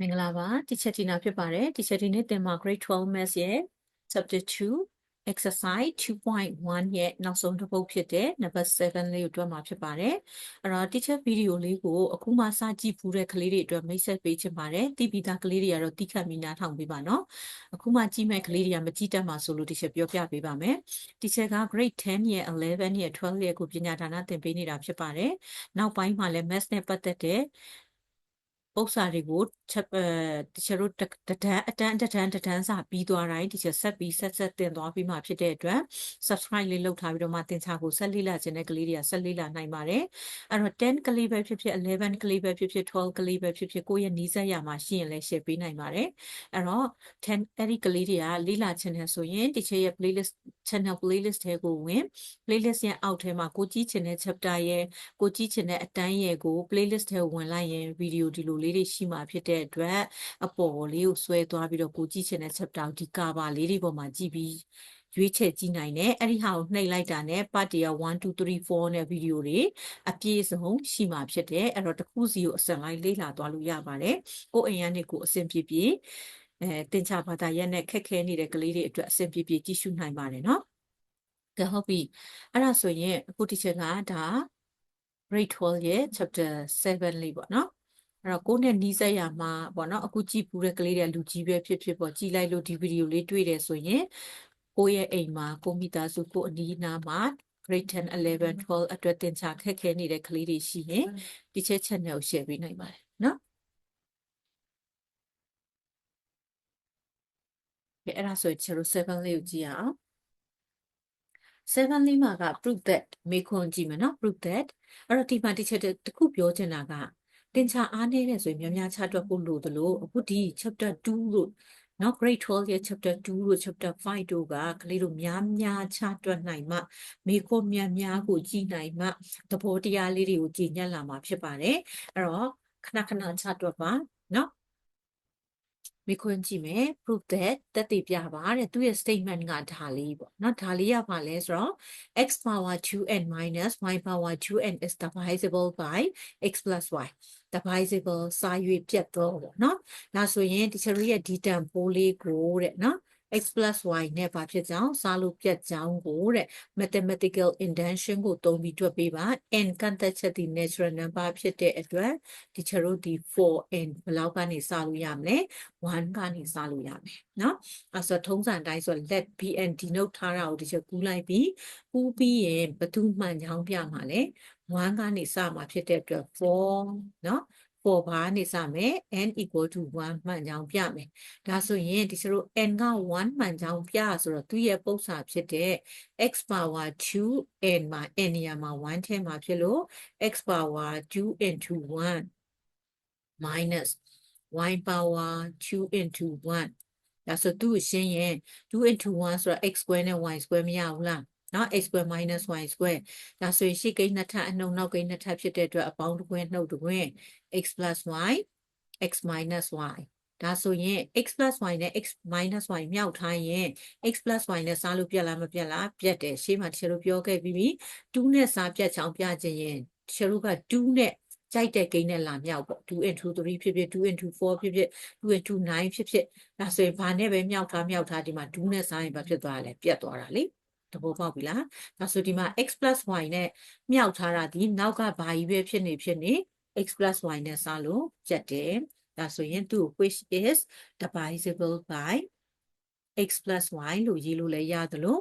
မင်္ဂလာပါ teacher Tina ဖြစ်ပါတယ် teacher ဒီနေ့သင်မှာ grade 12 maths ရဲ့ chapter 2 exercise 2.1ရဲ့နောက်ဆုံးတစ်ပုဒ်ဖြစ်တဲ့ number 7လေးကိုတွက်မှာဖြစ်ပါတယ်အဲ့တော့ teacher video လေးကိုအခုမှစကြည့်ဖူးတဲ့ကလေးတွေအတွက်မိတ်ဆက်ပေးချင်ပါတယ်တိပိသားကလေးတွေကတော့တိခတ်မိနားထောင်ပေးပါနော်အခုမှကြည့်မဲ့ကလေးတွေကမကြည့်တတ်မှာဆိုလို့ teacher ပြောပြပေးပါမယ် teacher က grade 10ရဲ့11ရဲ့12ရဲ့ကိုပညာဒါနသင်ပေးနေတာဖြစ်ပါတယ်နောက်ပိုင်းမှာလည်း maths နဲ့ပတ်သက်တဲ့ ပု္ပ္ပစာတွေကိုချက်အဲတချို့တို့တတန်းအတန်းတတန်းတတန်းစာပြီးသွားတိုင်းတချို့ဆက်ပြီးဆက်ဆက်တင်သွားပြီးမှဖြစ်တဲ့အတွက် subscribe လေးလုပ်ထားပြီးတော့မှသင်ချာကိုဆက်လေးလာခြင်းတဲ့ကလေးတွေကဆက်လေးလာနိုင်ပါတယ်အဲ့တော့10ကလေးပဲဖြစ်ဖြစ်11ကလေးပဲဖြစ်ဖြစ်12ကလေးပဲဖြစ်ဖြစ်ကိုယ့်ရဲ့နီးစပ်ရာမှာရှိရင်လည်း share ပေးနိုင်ပါတယ်အဲ့တော့10အဲ့ဒီကလေးတွေကလေးလာခြင်းနဲ့ဆိုရင်တချို့ရဲ့ playlist channel playlist ထဲကိုဝင် playlist ရဲ့အောက်ထဲမှာကိုကြည့်ခြင်းတဲ့ chapter ရဲ့ကိုကြည့်ခြင်းတဲ့အတန်းရဲ့ကို playlist ထဲဝင်လိုက်ရင် video ဒီလိုလေးတွေရှိမှာဖြစ်တဲ့အတွက်အပေါ်လေးကိုဆွဲသွားပြီးတော့ကိုကြည့်ချင်တဲ့ chapter ဒီ cover လေးတွေပေါ်မှာကြည့်ပြီးရွေးချယ်ကြည့်နိုင်တယ်အဲ့ဒီဟာကိုနှိပ်လိုက်တာနဲ့ part တရ1 2 3 4နဲ့ဗီဒီယိုတွေအပြည့်စုံရှိမှာဖြစ်တယ်အဲ့တော့တစ်ခုစီကိုအစင်လိုက်လေ့လာသွားလို့ရပါတယ်ကိုအိမ်ကနေကိုအစင်ပြပြအဲတင်ချဘာသာရက်နဲ့ခက်ခဲနေတဲ့ကလေးတွေအတွက်အစင်ပြပြကြည့်ရှုနိုင်ပါတယ်နော်ကဲဟုတ်ပြီအဲ့ဒါဆိုရင်အခုဒီချက်ကဒါ grade 12ရဲ့ chapter 7လေးပေါ့နော် အဲ့တော့ကိုယ့်နဲ့နီးစပ်ရမှာပေါ့နော်အခုကြည့်ပူတဲ့ကလေးတွေလူကြီးပဲဖြစ်ဖြစ်ပေါ့ကြည်လိုက်လို့ဒီဗီဒီယိုလေးတွေ့တယ်ဆိုရင်ကိုယ့်ရဲ့အိမ်မှာကိုမိသားစုကိုအနီးနားမှာ grade 10 11 12အတွက်သင်ချခက်ခဲနေတဲ့ကလေးတွေရှိရင်ဒီချက် channel ကို share ပေးနိုင်ပါတယ်နော်ကဲအဲ့ဒါဆိုရင်ကျွန်တော်7လေးကိုကြည့်အောင်7လေးမှာက proof that မေခွန်ကြည့်မယ်နော် proof that အဲ့တော့ဒီမှာတစ်ချက်တစ်ခုပြောချင်တာက တင်ချအားနည်းတယ်ဆိုရင်များများချတွက်ဖို့လိုသလိုအခုဒီ chapter 2လို့နော် grade 12ရဲ့ chapter 2လို့ chapter 5တို့ကကလေးတို့များများချတွက်နိုင်မှမိခိုးများများကိုကြည်နိုင်မှသဘောတရားလေးတွေကိုကြည်ညက်လာမှာဖြစ်ပါတယ်အဲ့တော့ခဏခဏချတွက်ပါနော် မိခွန်းကြည့်မယ် proof that တက်တည်ပြပါတဲ့သူရဲ့ statement ကဒါလေးပေါ့နော်ဒါလေးကဘာလဲဆိုတော့ x power 2n minus y power 2n is divisible by x plus y divisible စာရွေပြတ်တော့ပေါ့နော်ဒါဆိုရင်ဒီချရီရဲ့ဒီတန်ပိုးလေးကိုတဲ့နော် x plus y နဲ့ဘာဖြစ်ကြောင်းစားလို့ပြတ်ကြောင်းကိုတဲ့ mathematical intention ကိုသုံးပြီးတွက်ပေးပါ n ကန့်သက်ချက်ဒီ natural number ဖြစ်တဲ့အတွက်ဒီချတို့ဒီ 4n ဘယ်လောက်ကနေစားလို့ရမလဲ1ကနေစားလို့ရမယ်เนาะအဲဆိုထုံးစံတိုင်းဆို let bn denote ထားတာကိုဒီချက်ကူးလိုက်ပြီးကူးပြီးရင်ဘယ်သူမှန်ချောင်းပြမှာလဲ1ကနေစမှာဖြစ်တဲ့အတွက်4เนาะ ပေါ်ဘာနေစမယ် n equal to 1မှန်ကြောင်းပြမယ်ဒါဆိုရင်ဒီစတို့ n က1မှန်ကြောင်းပြဆိုတော့သူ့ရဲ့ပုံစံဖြစ်တဲ့ x power 2 n မှာ n နေရာမှာ1ထဲမှာဖြစ်လို့ x power 2 into 1 minus y power 2 into 1ဒါဆိုသူ့ရှင်းရင်2 into 1ဆိုတော့ x square နဲ့ y square မရဘူးလား နော် x square minus y square ဒါဆိုရင်ရှေ့ကိန်းနှစ်ထပ်အနှုတ်နောက်ကိန်းနှစ်ထပ်ဖြစ်တဲ့အတွက်အပေါင်းတစ်ခွဲနှုတ်တစ်ခွဲ x plus y x minus y ဒါဆိုရင် x plus y နဲ့ x minus y မြောက်ထားရင် x plus y နဲ့စားလို့ပြက်လားမပြက်လားပြက်တယ်ရှေ့မှာတချို့ပြောခဲ့ပြီးပြီ2နဲ့စားပြက်ချောင်းပြခြင်းရင်တချို့က2နဲ့ကြိုက်တဲ့ကိန်းနဲ့လာမြောက်ပေါ့2 into 3ဖြစ်ဖြစ်2 into 4ဖြစ်ဖြစ်2 into 9ဖြစ်ဖြစ်ဒါဆိုရင်ဘာနဲ့ပဲမြောက်ထားမြောက်ထားဒီမှာ2နဲ့စားရင်ဘာဖြစ်သွားလဲပြက်သွားတာလေ သဘောပေါက်ပြီလားဒါဆိုဒီမှာ x y နဲ့မြောက်ထားတာဒီနောက်ကဘာကြီးပဲဖြစ်နေဖြစ်နေ x y နဲ့စလို့ကျက်တယ်ဒါဆိုရင်သူ့ which is divisible by x y လို့ရေးလို့လည်းရသလို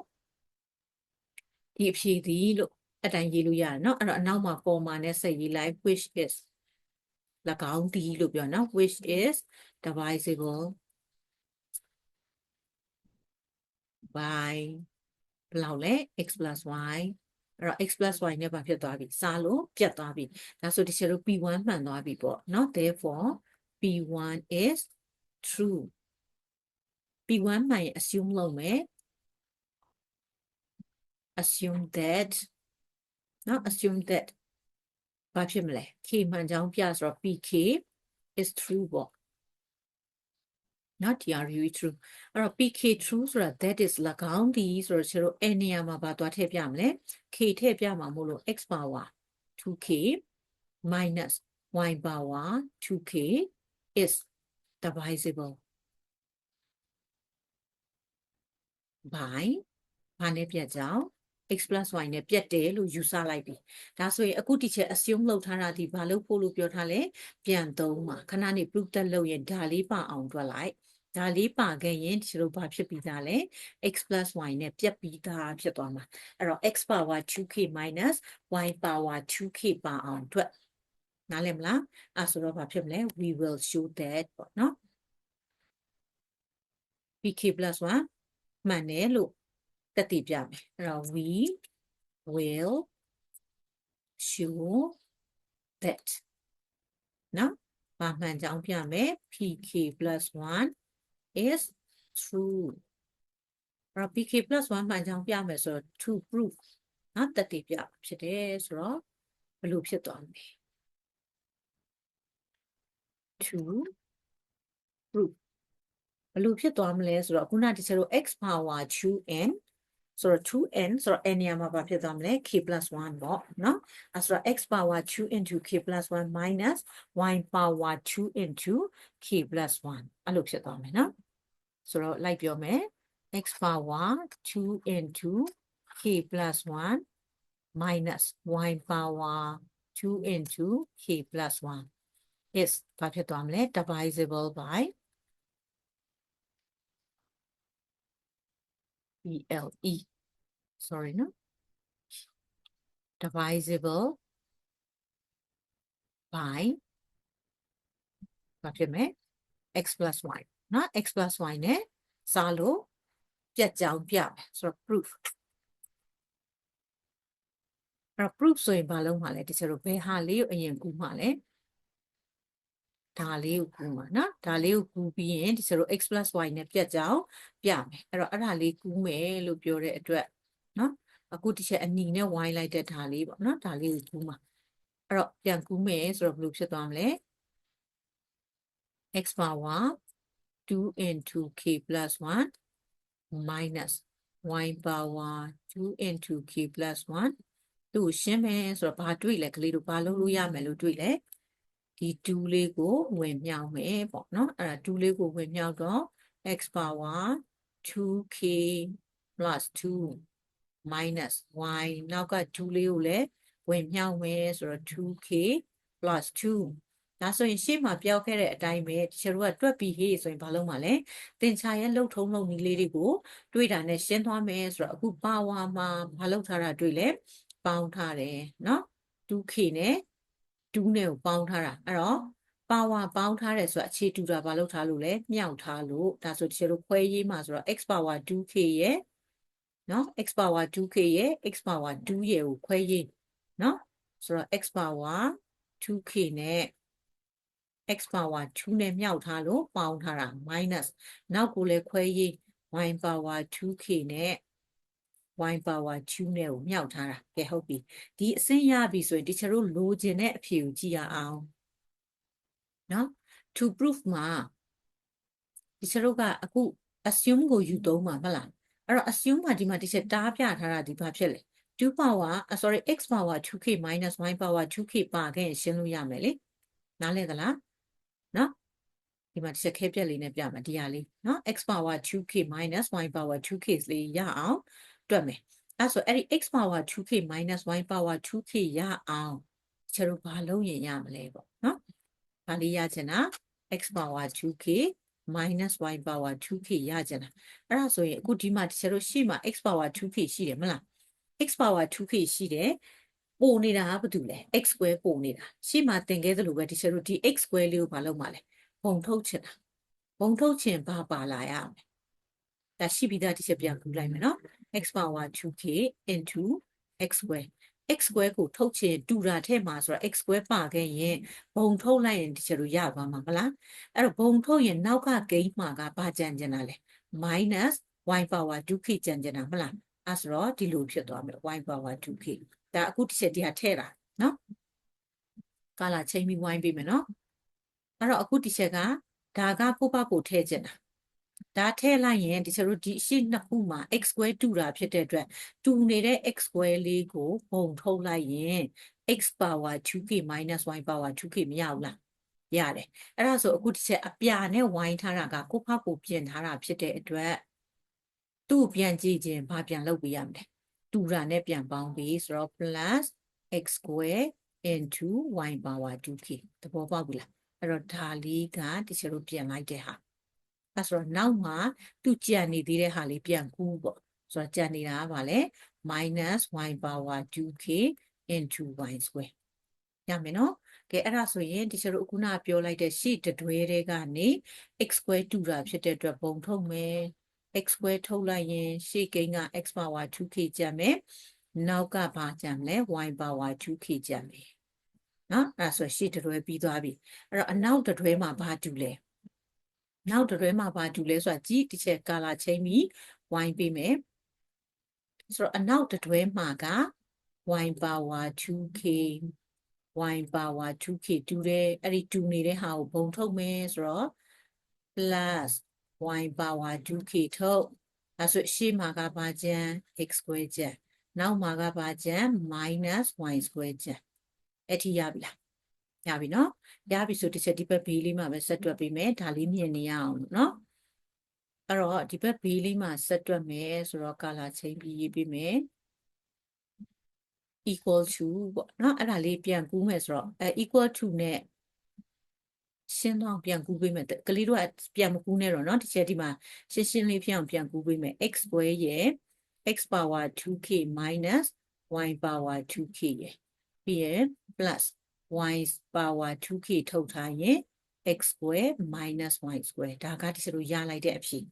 ဒီအဖြေသည်လို့အတိုင်းရေးလို့ရတယ်เนาะအဲ့တော့အနောက်မှာ comma နဲ့ဆက်ရေးလိုက် which is ၎င်းသည်လို့ပြောเนาะ which is divisible by ဘယ်လောက်လဲ x y အဲ့တော့ x y နဲ့ဘာဖြစ်သွားပြီစားလို့ပြတ်သွားပြီဒါဆိုဒီချက်တို့ p1 မှန်သွားပြီပေါ့เนาะ therefore p1 is true p1 မှန်ရင် assume လုပ်မယ် assume that เนาะ assume that ဘာဖြစ်မလဲ k မှန်ကြောင်းပြဆိုတော့ pk is true ပေါ့ နော် TRU true အဲ့တော့ PK true ဆိုတာ that is ၎င်းဒီဆိုတော့ကျွန်တော် a နေရာမှာပါသွားထည့်ပြမလဲ k ထည့်ပြမှာမို့လို့ x power 2k minus y power 2k is divisible by ဘာနဲ့ပြတ်ကြောင်း x plus y နဲ့ပြတ်တယ်လို့ယူဆလိုက်ပြီဒါဆိုရင်အခုဒီချက် assume လုပ်ထားတာဒီဘာလို့ဖို့လို့ပြောထားလဲပြန်သုံးမှာခဏနေ proof တက်လုပ်ရင်ဒါလေးပါအောင်တွက်လိုက် ဒါလေးပါခဲ့ရင်ဒီလိုဘာဖြစ်ပြီးသားလဲ x plus y နဲ့ပြတ်ပြီးသားဖြစ်သွားမှာအဲ့တော့ x power 2k minus y power 2k ပါအောင်တွက်နားလည်မလားအဲ့ဆိုတော့ဘာဖြစ်မလဲ we will show that ပေါ့နော် pk plus 1မှန်တယ်လို့တက်တည်ပြမယ်အဲ့တော့ we will show that နော်ဘာမှန်ကြောင်းပြမယ် pk plus 1 is true အဲ့တော့ pk plus 1မှန်ကြောင်းပြမယ်ဆိုတော့ to prove နော်တက်တည်ပြဖြစ်တယ်ဆိုတော့ဘယ်လိုဖြစ်သွားမလဲ to prove ဘယ်လိုဖြစ်သွားမလဲဆိုတော့ခုနဒီချက်တို့ x power 2n ဆိုတော့ 2n ဆိုတော့ n နေရာမှာဘာဖြစ်သွားမလဲ k 1ပေါ့နော်အဲဆိုတော့ x power 2 into k 1 minus y power 2 into k 1အဲ့လိုဖြစ်သွားမယ်နော် ဆိုတော့လိုက်ပြောမယ် x power 2 into k 1 minus y power 2 into k 1 is ဘာဖြစ်သွားမလဲ divisible by ELE sorry no divisible by ဘာဖြစ်မလဲ x plus y နော် x plus y နဲ့စားလို့ပြတ်ကြောင်ပြမယ်ဆိုတော့ proof အဲ့တော့ proof ဆိုရင်ဘာလုပ်မှာလဲတချို့တို့ဘယ်ဟာလေးကိုအရင်ကူမှာလဲဒါလေးကိုကူမှာနော်ဒါလေးကိုကူပြီးရင်ဒီစလို x plus y နဲ့ပြတ်ကြအောင်ပြမယ်အဲ့တော့အဲ့ဒါလေးကူးမယ်လို့ပြောတဲ့အတွက်နော်အခုဒီချက်အနီနဲ့ y လိုက်တဲ့ဒါလေးပေါ့နော်ဒါလေးကိုကူးမှာအဲ့တော့ပြန်ကူးမယ်ဆိုတော့ဘယ်လိုဖြစ်သွားမလဲ x power 2 into k plus 1 minus y power 2 into k plus 1သူ့ရှင်းမယ်ဆိုတော့ဘာတွေ့လဲကလေးတို့ဘာလုပ်လို့ရမယ်လို့တွေ့လဲဒီ2လေးကိုဝင်မြောက်မယ်ပေါ့နော်အဲ့ဒါ2လေးကိုဝင်မြောက်တော့ x power 2k plus 2 minus y နောက်က2လေးကိုလည်းဝင်မြောက်မယ်ဆိုတော့ 2k plus 2 ဒါဆိုရင်ရှေ့မှာပြောက်ခဲ့တဲ့အတိုင်းပဲတချို့ကတွက်ပြီးဟေးဆိုရင်ဘာလုပ်မှာလဲတင်ချာရဲ့လှုပ်ထုံးလုံးကြီးလေးတွေကိုတွေးတာနဲ့ရှင်းသွားမယ်ဆိုတော့အခုပါဝါမှာဘာလုပ်ထားတာတွေ့လဲပေါင်းထားတယ်เนาะ 2k နဲ့2နဲ့ကိုပေါင်းထားတာအဲ့တော့ပါဝါပေါင်းထားတယ်ဆိုတာအခြေတူတာဘာလို့ထားလို့လဲမြောက်ထားလို့ဒါဆိုတချို့တို့ခွဲရေးမှာဆိုတော့ x power 2k ရဲ့နော် x power 2k ရဲ့ x power 2ရဲ့ကိုခွဲရေးနော်ဆိုတော့ x power 2k နဲ့ x power 2နဲ့မြောက်ထားလို့ပေါင်းထားတာ minus နောက်ကိုလည်းခွဲရေး y power 2k နဲ့ y power 2နဲ့ကိုမြောက်ထားတာကဲဟုတ်ပြီဒီအစင်းရပြီဆိုရင်တချို့တို့လိုချင်တဲ့အဖြေကိုကြည့်ရအောင်နော် to proof မှာတချို့တို့ကအခု assume ကိုယူသုံးမှာမဟုတ်လားအဲ့တော့ assume မှာဒီမှာတချို့တားပြထားတာဒီဘာဖြစ်လဲ2 power uh, sorry x power 2k minus y power 2k ပါခဲ့ရင်ရှင်းလို့ရမယ်လေနားလည်သလား နော်ဒီမှာတစ်ချက်ခဲပြက်လေးနဲ့ပြမယ်ဒီဟာလေးနော် x power 2k minus y power 2k လေးရအောင်တွက်မယ်အဲ့ဆိုအဲ့ဒီ x power 2k minus y power 2k ရအောင်ကျတို့ဘာလုပ်ရင်ရမလဲပေါ့နော်ဘာလေးရချင်တာ x power 2k minus y power 2k ရချင်တာအဲ့ဒါဆိုရင်အခုဒီမှာကျတို့ရှေ့မှာ x power 2k ရှိတယ်မလား x power 2k ရှိတယ် ပို့နေတာကဘာတူလဲ x square ပို့နေတာရှေ့မှာသင်ခဲ့သလိုပဲဒီကျတို့ဒီ x square လေးကိုမလုပ်မှလဲပုံထုတ်ချင်တာပုံထုတ်ချင်ဘာပါလာရမလဲဒါရှိပြီးသားဒီချက်ပြန်ကူလိုက်မယ်နော် x power 2k into x square x square ကိုထုတ်ချင်တူတာထဲမှာဆိုတော့ x square ပါခဲ့ရင်ဘုံထုတ်လိုက်ရင်ဒီချက်တို့ရပါမှာမလားအဲ့တော့ဘုံထုတ်ရင်နောက်ကဂိမ်းမှာကဘာကြံကျင်တာလဲ minus y power 2k ကြံကျင်တာမလားအဲ့ဆိုတော့ဒီလိုဖြစ်သွားမယ် y power 2k ဒါအခုတစ်ချက်တည်းထည့်တာနော်ကာလာချိန်ပြီးဝိုင်းပေးမယ်နော်အဲ့တော့အခုတစ်ချက်ကဒါကကိုပကိုထည့်ချင်တာဒါထည့်လိုက်ရင်ဒီကျတို့ဒီရှိနှစ်ခုမှာ x square တူတာဖြစ်တဲ့အတွက်တူနေတဲ့ x square လေးကိုပုံထုတ်လိုက်ရင် x power 2k minus y power 2k မရဘူးလားရတယ်အဲ့ဒါဆိုအခုတစ်ချက်အပြာနဲ့ဝိုင်းထားတာကကိုယ့်ဖက်ကိုပြင်ထားတာဖြစ်တဲ့အတွက်သူ့ကိုပြန်ကြည့်ခြင်းဘာပြန်လုပ်ပေးရမလဲ တူတာနဲ့ပြန်ပေါင်းပြီးဆိုတော့ plus x square into y power 2k သဘောပေါက်ပြီလားအဲ့တော့ဒါလေးကတချို့တို့ပြန်လိုက်တဲ့ဟာအဲ့ဆိုတော့နောက်မှသူကြံနေသေးတဲ့ဟာလေးပြန်ကူးပေါ့ဆိုတော့ကြံနေတာကဘာလဲ minus y power 2k into y square ရမယ်နော်ကဲအဲ့ဒါဆိုရင်တချို့တို့ခုနပြောလိုက်တဲ့ရှေ့တတွဲတွေကနေ x square တူတာဖြစ်တဲ့အတွက်ပုံထုတ်မယ် x square ထုတ်လိုက်ရင် ရှေ့ကိန်းက x power 2k ကျန်မယ်နောက်ကဘာကျန်မလဲ y power 2k ကျန်မယ်နော်အဲ့ဒါဆိုရှေ့တတွဲပြီးသွားပြီအဲ့တော့အနောက်တတွဲမှာဘာတူလဲနောက်တတွဲမှာဘာတူလဲဆိုတာကြည့်တစ်ချက် color ချိန်ပြီး y ပေးမယ်ဆိုတော့အနောက်တတွဲမှာက y power 2k y power 2k တူတယ်အဲ့ဒီတူနေတဲ့ဟာကိုဘုံထုတ်မယ်ဆိုတော့ plus y power 2k ထုတ်အဲဆိုရှေ့မှာကဘာကျန် x square ကျန်နောက်မှာကဘာကျန် minus y square ကျန်အဲ့ထိရပြီလားရပြီနော်ရပြီဆိုတစ်ချက်ဒီဘက်ဘေးလေးမှာပဲဆက်တွက်ပေးမယ်ဒါလေးမြင်နေရအောင်နော်အဲ့တော့ဒီဘက်ဘေးလေးမှာဆက်တွက်မယ်ဆိုတော့ color ချင်းပြီးရေးပေးမယ် equal to ပေါ့နော်အဲ့ဒါလေးပြန်ကူးမယ်ဆိုတော့အဲ equal to နဲ့ ရှင်းတော့ပြန်ကူးပေးမယ်ကလေးတို့ကပြန်မကူးနဲ့တော့เนาะဒီချက်ဒီမှာရှင်းရှင်းလေးဖြစ်အောင်ပြန်ကူးပေးမယ် x square ရဲ့ x power 2k minus y power 2k ရဲ့ပြီးရင် plus y power 2k ထုတ်ထားရင် x square minus y square ဒါကဒီစလိုရလိုက်တဲ့အဖြစ်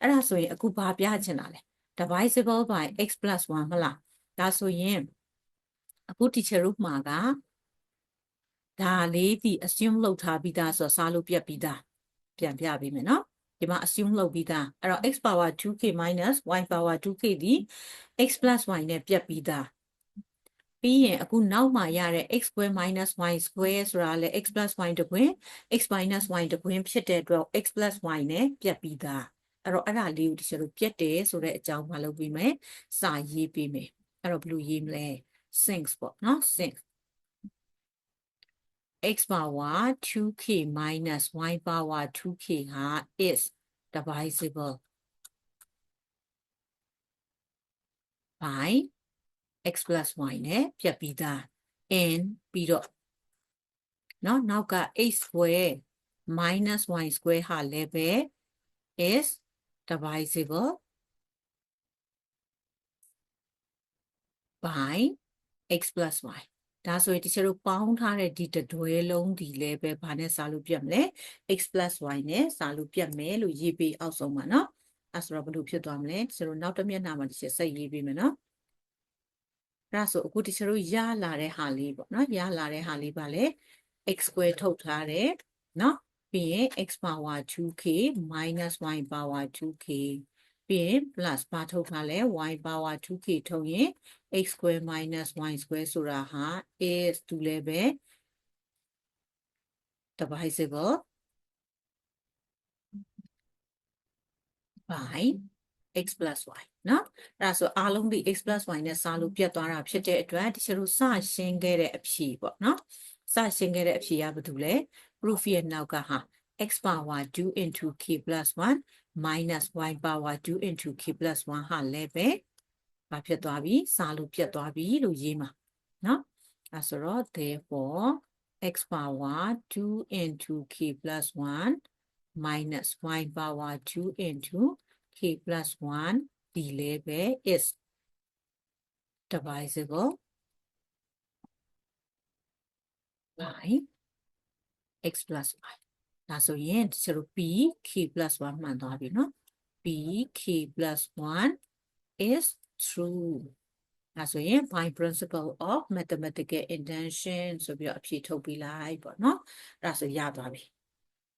အဲ့ဒါဆိုရင်အခုဘာပြချင်တာလဲ divisible by x plus 1မလားဒါဆိုရင်အခု teacher တို့မှာက ဒါလေးဒီ assume လုပ်ထားပြီးသားဆိုတော့စားလို့ပြတ်ပြီးသားပြန်ပြပေးမယ်နော်ဒီမှာ assume လုပ်ပြီးသားအဲ့တော့ x power 2k minus y power 2k ဒီ x plus y နဲ့ပြတ်ပြီးသားပြီးရင်အခုနောက်မှာရတဲ့ x square minus y square ဆိုတာလေ x plus y တကွင်း x minus y တကွင်းဖြစ်တဲ့အတွက် x plus y နဲ့ပြတ်ပြီးသားအဲ့တော့အဲ့ဒါလေးကိုဒီလိုပြတ်တယ်ဆိုတဲ့အကြောင်းမလုပ်ပြီးမယ်စာရေးပေးမယ်အဲ့တော့ဘယ်လိုရေးမလဲ sinks ပေါ့နော် sinks x power 2k minus y power 2k ဟာ is divisible by x plus y နဲ့ပြတ်ပြီးသား n ပြီးတော့နော်နောက်က x square minus y square ဟာလည်းပဲ is divisible by x plus y ဒါဆိုရင်တချို့တို့ပေါင်းထားတဲ့ဒီတတွဲလုံးဒီလည်းပဲဘာနဲ့စာလို့ပြတ်မလဲ x plus y နဲ့စာလို့ပြတ်မယ်လို့ရေးပေးအောက်ဆုံးပါနော်အဲဆိုတော့ဘယ်လိုဖြစ်သွားမလဲတချို့တို့နောက်တစ်မျက်နှာမှာတချို့ဆက်ရေးပေးမယ်နော်ဒါဆိုအခုတချို့တို့ရလာတဲ့ဟာလေးပေါ့နော်ရလာတဲ့ဟာလေးပါလေ x square ထုတ်ထားတယ်နော်ပြီးရင် x power 2k minus y power 2k ပြီးရင် plus ဘာထုတ်ထားလဲ y power 2k ထုတ်ရင် x square minus y square ဆိုတာဟာ is တူလဲပဲ divisible by x plus y နော်အဲ့ဒါဆိုအားလုံးဒီ x plus y နဲ့စားလို့ပြတ်သွားတာဖြစ်တဲ့အတွက်တချို့တို့စရှင်းခဲ့တဲ့အဖြေပေါ့နော်စရှင်းခဲ့တဲ့အဖြေကဘာတူလဲ proof ရဲ့နောက်ကဟာ x power 2 into k plus 1 minus y power 2 into k plus 1ဟာလည်းပဲဘာဖြစ်သွားပြီစားလို့ပြတ်သွားပြီလို့ရေးမှာနော်အဲဆိုတော့ therefore x power 2 into k plus 1 minus y power 2 into k plus 1ဒီလည်းပဲ is divisible by x plus y ဒါဆိုရင်ဒီလို p k plus 1မှန်သွားပြီနော် p k plus 1 is true ဒါဆိုရင် by principle of mathematical intention ဆိုပြီးတော့အဖြေထုတ်ပြီးလိုက်ပေါ့နော်အဲ့ဒါဆိုရသွားပြီ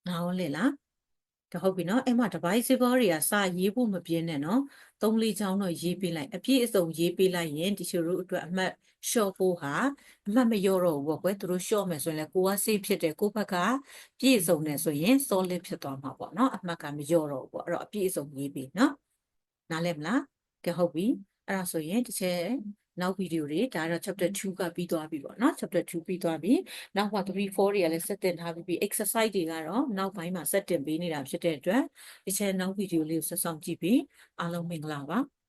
နားဝင်လေလား ဒါဟုတ်ပြီနော်အဲ့မှာ divisible တွေကစရေးဖို့မပြင်းနဲ့နော်သုံးလေးချောင်းတော့ရေးပေးလိုက်အပြည့်အစုံရေးပေးလိုက်ရင်ဒီချို့တို့အတွက်အမှတ်လျှော့ဖို့ဟာအမှတ်မလျော့တော့ဘူးပေါ့ကွယ်သူတို့လျှော့မယ်ဆိုရင်လည်းကိုက safe ဖြစ်တယ်ကိုဘက်ကပြည့်စုံတယ်ဆိုရင် solid ဖြစ်သွားမှာပေါ့နော်အမှတ်ကမလျော့တော့ဘူးပေါ့အဲ့တော့အပြည့်အစုံရေးပေးနော်နားလည်မလားကဲဟုတ်ပြီအဲ့ဒါဆိုရင်တစ်ချက် နောက်ဗီဒီယိုတွေဒါကတော့ chapter 2ကပြီးသွားပြီပေါ့နော် chapter 2ပြီးသွားပြီနောက်မှာ3 4တွေကလည်းဆက်တင်ထားပြီးပြီ exercise တွေကတော့နောက်ပိုင်းမှာဆက်တင်ပေးနေတာဖြစ်တဲ့အတွက်ဒီ channel နောက်ဗီဒီယိုလေးကိုဆက်ဆောင်ကြည့်ပြီးအားလုံးမင်္ဂလာပါ